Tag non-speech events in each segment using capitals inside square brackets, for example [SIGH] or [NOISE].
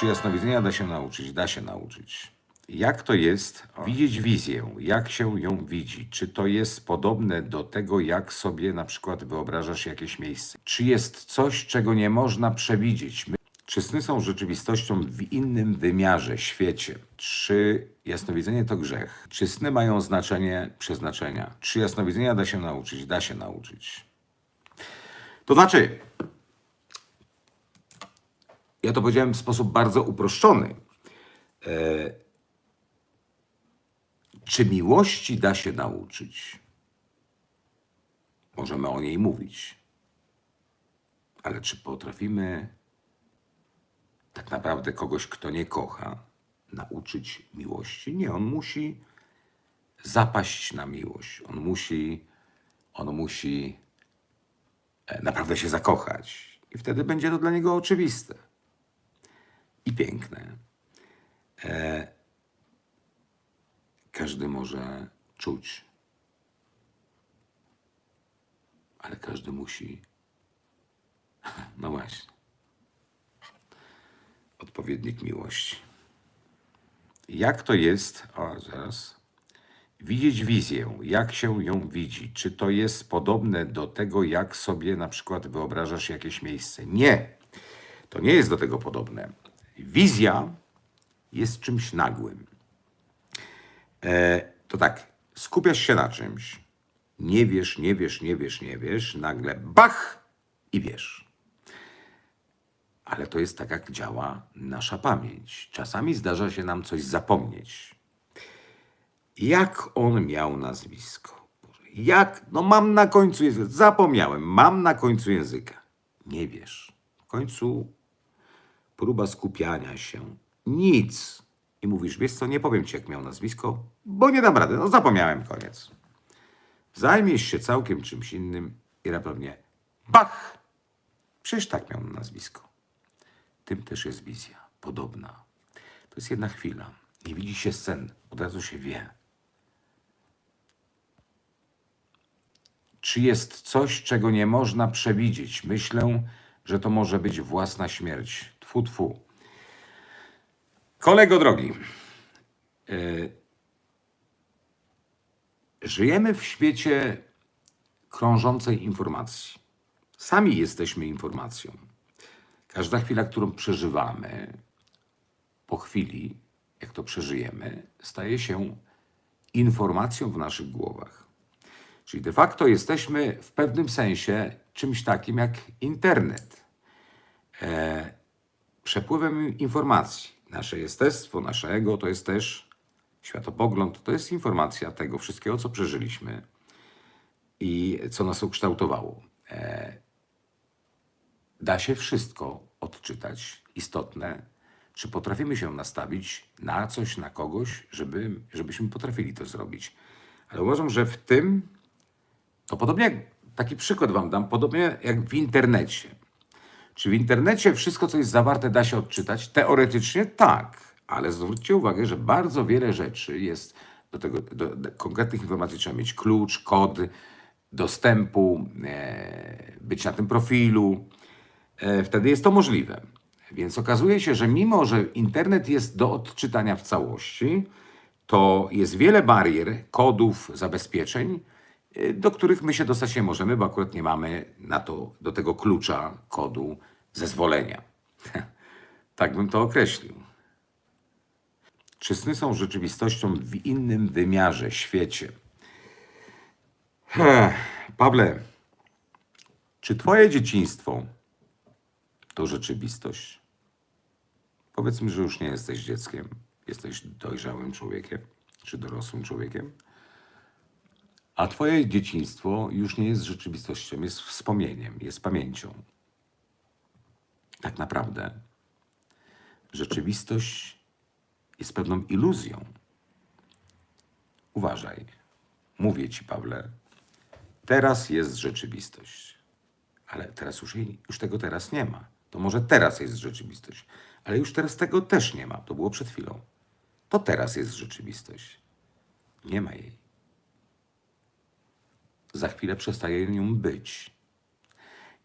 Czy jasnowidzenia da się nauczyć? Da się nauczyć. Jak to jest widzieć wizję? Jak się ją widzi? Czy to jest podobne do tego, jak sobie na przykład wyobrażasz jakieś miejsce? Czy jest coś, czego nie można przewidzieć? My- Czy sny są rzeczywistością w innym wymiarze, świecie? Czy jasnowidzenie to grzech? Czy sny mają znaczenie przeznaczenia? Czy jasnowidzenia da się nauczyć? Da się nauczyć. To znaczy, ja to powiedziałem w sposób bardzo uproszczony. E, czy miłości da się nauczyć? Możemy o niej mówić. Ale czy potrafimy tak naprawdę kogoś, kto nie kocha, nauczyć miłości? Nie, on musi zapaść na miłość. On musi, on musi e, naprawdę się zakochać. I wtedy będzie to dla niego oczywiste i piękne. E, każdy może czuć, ale każdy musi. [LAUGHS] No właśnie. Odpowiednik miłości. Jak to jest? O, zaraz. Widzieć wizję, jak się ją widzi. Czy to jest podobne do tego, jak sobie na przykład wyobrażasz jakieś miejsce? Nie. To nie jest do tego podobne. Wizja jest czymś nagłym. E, to tak, skupiasz się na czymś, nie wiesz, nie wiesz, nie wiesz, nie wiesz, nagle bach i wiesz. Ale to jest tak, jak działa nasza pamięć. Czasami zdarza się nam coś zapomnieć. Jak on miał nazwisko? Jak? No mam na końcu języka. Zapomniałem. Mam na końcu języka. Nie wiesz. W końcu próba skupiania się. Nic. I mówisz, wiesz co, nie powiem ci, jak miał nazwisko, bo nie dam rady. No zapomniałem, koniec. Zajmiesz się całkiem czymś innym i raptownie bach! Przecież tak miał nazwisko. Tym też jest wizja. Podobna. To jest jedna chwila. Nie widzi się scen. Od razu się wie. Czy jest coś, czego nie można przewidzieć? Myślę, że to może być własna śmierć. Tfu, tfu. Kolego drogi, y, żyjemy w świecie krążącej informacji. Sami jesteśmy informacją. Każda chwila, którą przeżywamy, po chwili, jak to przeżyjemy, staje się informacją w naszych głowach. Czyli de facto jesteśmy w pewnym sensie czymś takim jak internet. E, przepływem informacji. Nasze jestestwo, nasze ego to jest też światopogląd, to jest informacja tego wszystkiego, co przeżyliśmy i co nas ukształtowało. E, da się wszystko odczytać istotne, czy potrafimy się nastawić na coś, na kogoś, żeby, żebyśmy potrafili to zrobić. Ale uważam, że w tym, to podobnie jak taki przykład Wam dam, podobnie jak w internecie. Czy w internecie wszystko, co jest zawarte, da się odczytać? Teoretycznie tak, ale zwróćcie uwagę, że bardzo wiele rzeczy jest do tego, do, do konkretnych informacji trzeba mieć klucz, kod dostępu, e, być na tym profilu. E, wtedy jest to możliwe. Więc okazuje się, że mimo, że internet jest do odczytania w całości, to jest wiele barier, kodów, zabezpieczeń, y, do których my się dostać nie możemy, bo akurat nie mamy na to, do tego klucza, kodu, zezwolenia. [LAUGHS] tak bym to określił. Czy sny są rzeczywistością w innym wymiarze, świecie? Pawle, czy twoje dzieciństwo to rzeczywistość? Powiedzmy, że już nie jesteś dzieckiem, jesteś dojrzałym człowiekiem, czy dorosłym człowiekiem. A twoje dzieciństwo już nie jest rzeczywistością, jest wspomnieniem, jest pamięcią. Tak naprawdę rzeczywistość jest pewną iluzją. Uważaj. Mówię ci, Pawle, teraz jest rzeczywistość. Ale teraz już, jej, już tego teraz nie ma. To może teraz jest rzeczywistość. Ale już teraz tego też nie ma. To było przed chwilą. To teraz jest rzeczywistość. Nie ma jej za chwilę przestaje nią być.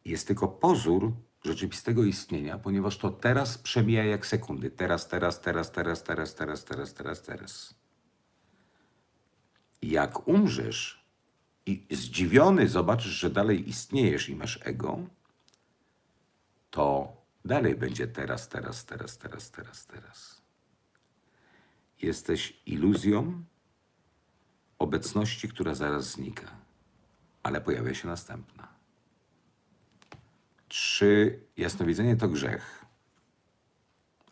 Jest tylko pozór, rzeczywistego istnienia, ponieważ to teraz przemija jak sekundy. Teraz, teraz, teraz, teraz, teraz, teraz, teraz, teraz, teraz. Jak umrzesz i zdziwiony zobaczysz, że dalej istniejesz i masz ego, to dalej będzie teraz, teraz, teraz, teraz, teraz, teraz. Jesteś iluzją obecności, która zaraz znika, ale pojawia się następna. Czy jasnowidzenie to grzech?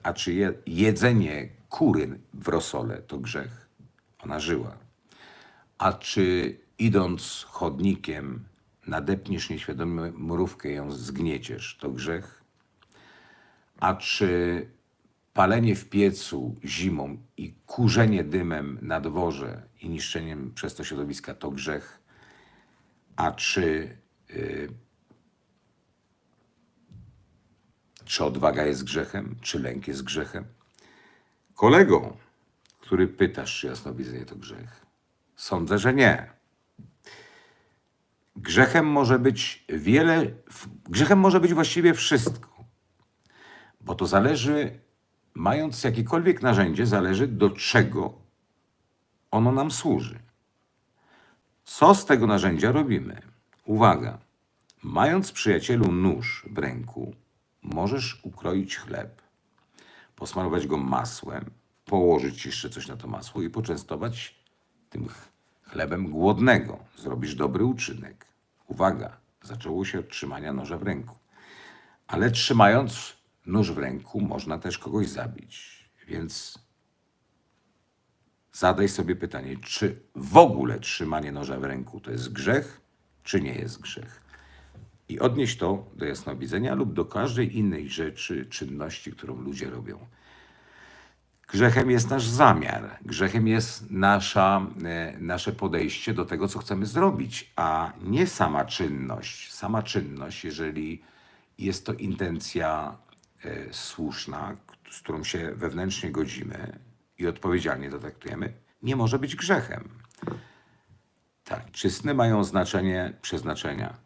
A czy je, jedzenie kury w rosole to grzech? Ona żyła. A czy idąc chodnikiem nadepniesz nieświadomie mrówkę ją zgnieciesz, to grzech? A czy palenie w piecu zimą i kurzenie dymem na dworze i niszczeniem przez to środowiska to grzech? A czy, y, czy odwaga jest grzechem? Czy lęk jest grzechem? Kolego, który pytasz, czy jasnowidzenie to grzech? Sądzę, że nie. Grzechem może być wiele, grzechem może być właściwie wszystko, bo to zależy, mając jakiekolwiek narzędzie, zależy do czego ono nam służy. Co z tego narzędzia robimy? Uwaga, mając przyjacielu nóż w ręku, możesz ukroić chleb, posmarować go masłem, położyć jeszcze coś na to masło i poczęstować tym ch- chlebem głodnego. Zrobisz dobry uczynek. Uwaga, zaczęło się od trzymania noża w ręku. Ale trzymając nóż w ręku, można też kogoś zabić. Więc zadaj sobie pytanie, czy w ogóle trzymanie noża w ręku to jest grzech, czy nie jest grzech. I odnieść to do jasnowidzenia lub do każdej innej rzeczy, czynności, którą ludzie robią. Grzechem jest nasz zamiar, grzechem jest nasza, e, nasze podejście do tego, co chcemy zrobić, a nie sama czynność. Sama czynność, jeżeli jest to intencja e, słuszna, z którą się wewnętrznie godzimy i odpowiedzialnie to traktujemy, nie może być grzechem. Tak, czy sny mają znaczenie przeznaczenia?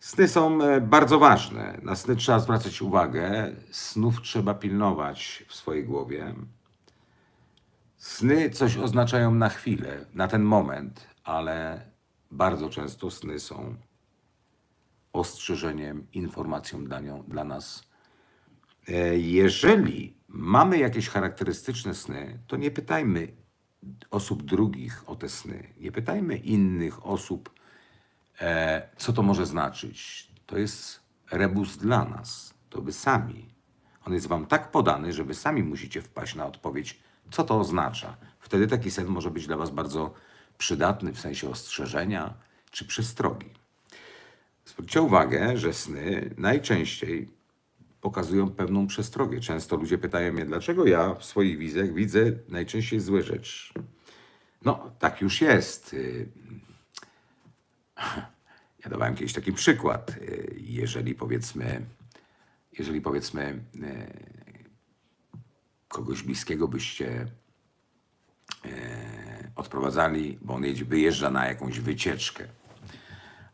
Sny są e, bardzo ważne. Na sny trzeba zwracać uwagę. Snów trzeba pilnować w swojej głowie. Sny coś oznaczają na chwilę, na ten moment, ale bardzo często sny są ostrzeżeniem, informacją dla, nią, dla nas. E, Jeżeli mamy jakieś charakterystyczne sny, to nie pytajmy osób drugich o te sny. Nie pytajmy innych osób, co to może znaczyć. To jest rebus dla nas. To wy sami. On jest wam tak podany, że wy sami musicie wpaść na odpowiedź, co to oznacza. Wtedy taki sen może być dla was bardzo przydatny w sensie ostrzeżenia czy przestrogi. Zwróćcie uwagę, że sny najczęściej pokazują pewną przestrogę. Często ludzie pytają mnie, dlaczego ja w swoich wizjach widzę najczęściej złe rzeczy. No, tak już jest. Y, Ja dawałem kiedyś taki przykład. Y, Jeżeli powiedzmy, jeżeli powiedzmy y, kogoś bliskiego byście e, odprowadzali, bo on jedzie, wyjeżdża na jakąś wycieczkę,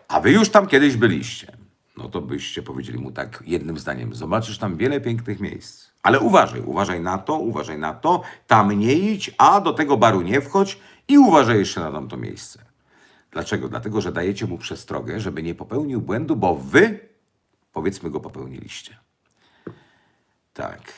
a wy już tam kiedyś byliście, no to byście powiedzieli mu tak jednym zdaniem, zobaczysz tam wiele pięknych miejsc, ale uważaj, uważaj na to, uważaj na to, tam nie idź, a do tego baru nie wchodź i uważaj jeszcze na tamto miejsce. Dlaczego? Dlatego, że dajecie mu przestrogę, żeby nie popełnił błędu, bo wy, powiedzmy, go popełniliście. Tak.